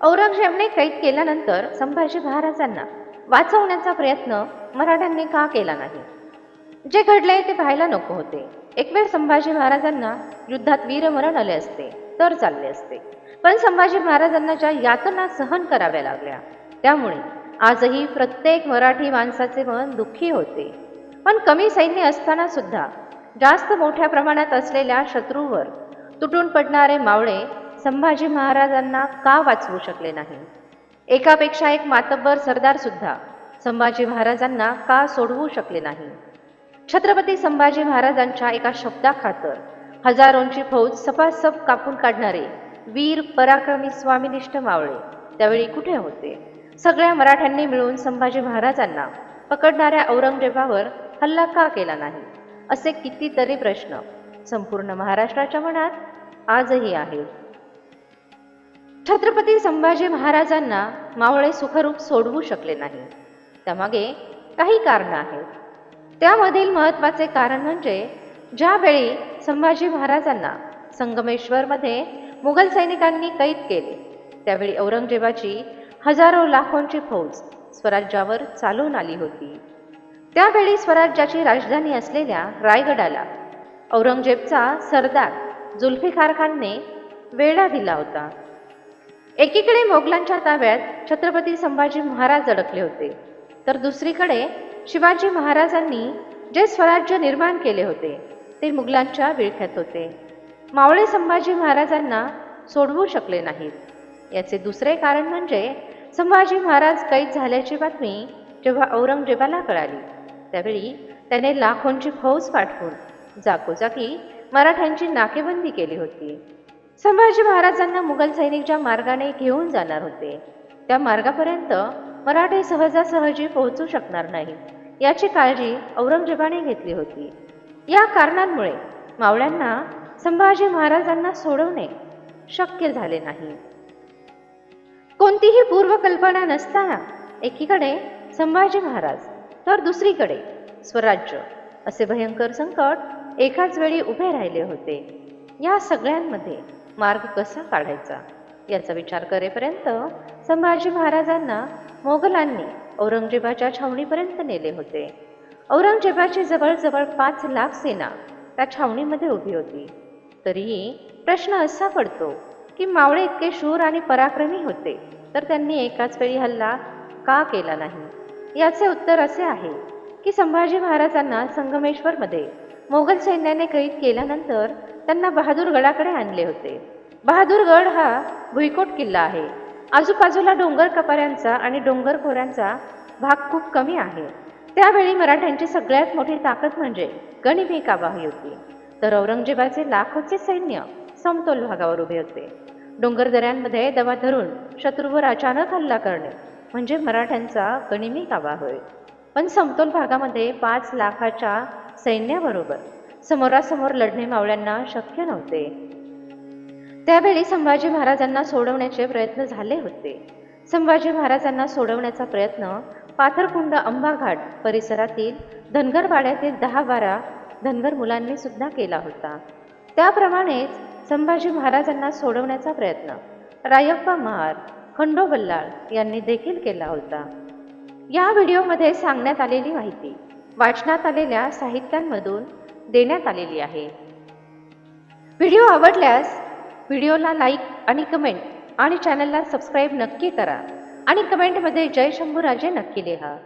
औरंगजेबने कैद केल्यानंतर संभाजी महाराजांना वाचवण्याचा प्रयत्न मराठ्यांनी का केला नाही? जे घडले ते पाहायला नको होते. एक वेळ संभाजी महाराजांना युद्धात वीरमरण आले असते तर चालले असते. पण संभाजी महाराजांना ज्या यातना सहन कराव्या लागल्या त्यामुळे आजही प्रत्येक मराठी माणसाचे मन दुःखी होते. पण कमी सैन्य असताना सुद्धा जास्त मोठ्या प्रमाणात असलेल्या शत्रूवर तुटून पडणारे मावळे संभाजी महाराजांना का वाचवू शकले नाही? एकापेक्षा एक मातब्बर सरदार सुद्धा संभाजी महाराजांना का सोडवू शकले नाही? छत्रपती संभाजी महाराजांच्या एका शब्दाखातर हजारोंची फौज सपासप कापून काढणारे वीर पराक्रमी स्वामिनिष्ठ मावळे त्यावेळी कुठे होते? सगळ्या मराठ्यांनी मिळून संभाजी महाराजांना पकडणाऱ्या औरंगजेबावर हल्ला का केला नाही? असे कितीतरी प्रश्न संपूर्ण महाराष्ट्राच्या मनात आजही आहेत. छत्रपती संभाजी महाराजांना मावळे सुखरूप सोडवू शकले नाही. त्यामागे काही कारणं आहेत. त्यामधील महत्त्वाचे कारण म्हणजे ज्यावेळी संभाजी महाराजांना संगमेश्वरमध्ये मुघल सैनिकांनी कैद केले त्यावेळी औरंगजेबाची हजारो लाखोंची फौज स्वराज्यावर चालून आली होती. त्यावेळी स्वराज्याची राजधानी असलेल्या रायगडाला औरंगजेबचा सरदार जुल्फिकार खानने वेढा दिला होता. एकीकडे मोगलांच्या ताब्यात छत्रपती संभाजी महाराज अडकले होते तर दुसरीकडे शिवाजी महाराजांनी जे स्वराज्य निर्माण केले होते ते मुघलांच्या विळख्यात होते. मावळे संभाजी महाराजांना सोडवू शकले नाहीत. याचे दुसरे कारण म्हणजे संभाजी महाराज कैद झाल्याची बातमी जेव्हा औरंगजेबाला कळाली त्यावेळी त्याने लाखोंची फौज पाठवून जागोजागी मराठ्यांची नाकेबंदी केली होती. संभाजी महाराजांना मुघल सैनिक ज्या मार्गाने घेऊन जाणार होते. त्या मार्गापर्यंत मराठे सहजासहजी पोहोचू शकणार नाही याची काळजी औरंगजेबाने घेतली होती. या कारणांमुळे मावळ्यांना संभाजी महाराजांना सोडवणे शक्य झाले नाही. कोणतीही पूर्वकल्पना नसताना एकीकडे संभाजी महाराज तर दुसरीकडे स्वराज्य असे भयंकर संकट एकाच वेळी उभे राहिले होते. या सगळ्यांमध्ये मार्ग कसा काढायचा? याचा विचार करेपर्यंत संभाजी महाराजांना मोगलांनी औरंगजेबाच्या छावणीपर्यंत नेले होते. औरंगजेबाची जवळजवळ पाच लाख सेना त्या छावणीमध्ये उभी होती. तरीही प्रश्न असा पडतो की मावळे इतके शूर आणि पराक्रमी होते तर त्यांनी एकाच वेळी हल्ला का केला नाही? याचे उत्तर असे आहे की संभाजी महाराजांना संगमेश्वरमध्ये मोगल सैन्याने कैद केल्यानंतर त्यांना बहादूरगडाकडे आणले होते. बहादूरगड हा भुईकोट किल्ला आहे. आजूबाजूला डोंगर कपाऱ्यांचा आणि डोंगर खोऱ्यांचा भाग खूप कमी आहे. त्यावेळी मराठ्यांची सगळ्यात मोठी ताकद म्हणजे गणिमी काबाही होती. तर औरंगजेबाचे लाखोचे सैन्य समतोल भागावर उभे होते. डोंगरदऱ्यांमध्ये दबा धरून शत्रूवर अचानक हल्ला करणे म्हणजे मराठ्यांचा गणिमी काबा होय. पण समतोल भागामध्ये पाच लाखाच्या सैन्याबरोबर समोरासमोर लढणे मावळ्यांना शक्य नव्हते. त्यावेळी संभाजी महाराजांना सोडवण्याचे प्रयत्न झाले होते. संभाजी महाराजांना सोडवण्याचा प्रयत्न पाथरकुंड अंबाघाट परिसरातील धनगरवाड्यातील दहा बारा धनगर मुलांनी सुद्धा केला होता. त्याप्रमाणेच संभाजी महाराजांना सोडवण्याचा प्रयत्न रायप्पा महार खंडोबल्लाळ यांनी देखील केला होता. या व्हिडिओमध्ये सांगण्यात आलेली माहिती वाचनात आलेल्या साहित्यांमधून देण्यात आलेली आहे. व्हिडिओ आवडल्यास व्हिडिओला लाईक आणि कमेंट आणि चॅनलला सबस्क्राईब नक्की करा आणि कमेंटमध्ये जय शंभूराजे नक्की लिहा.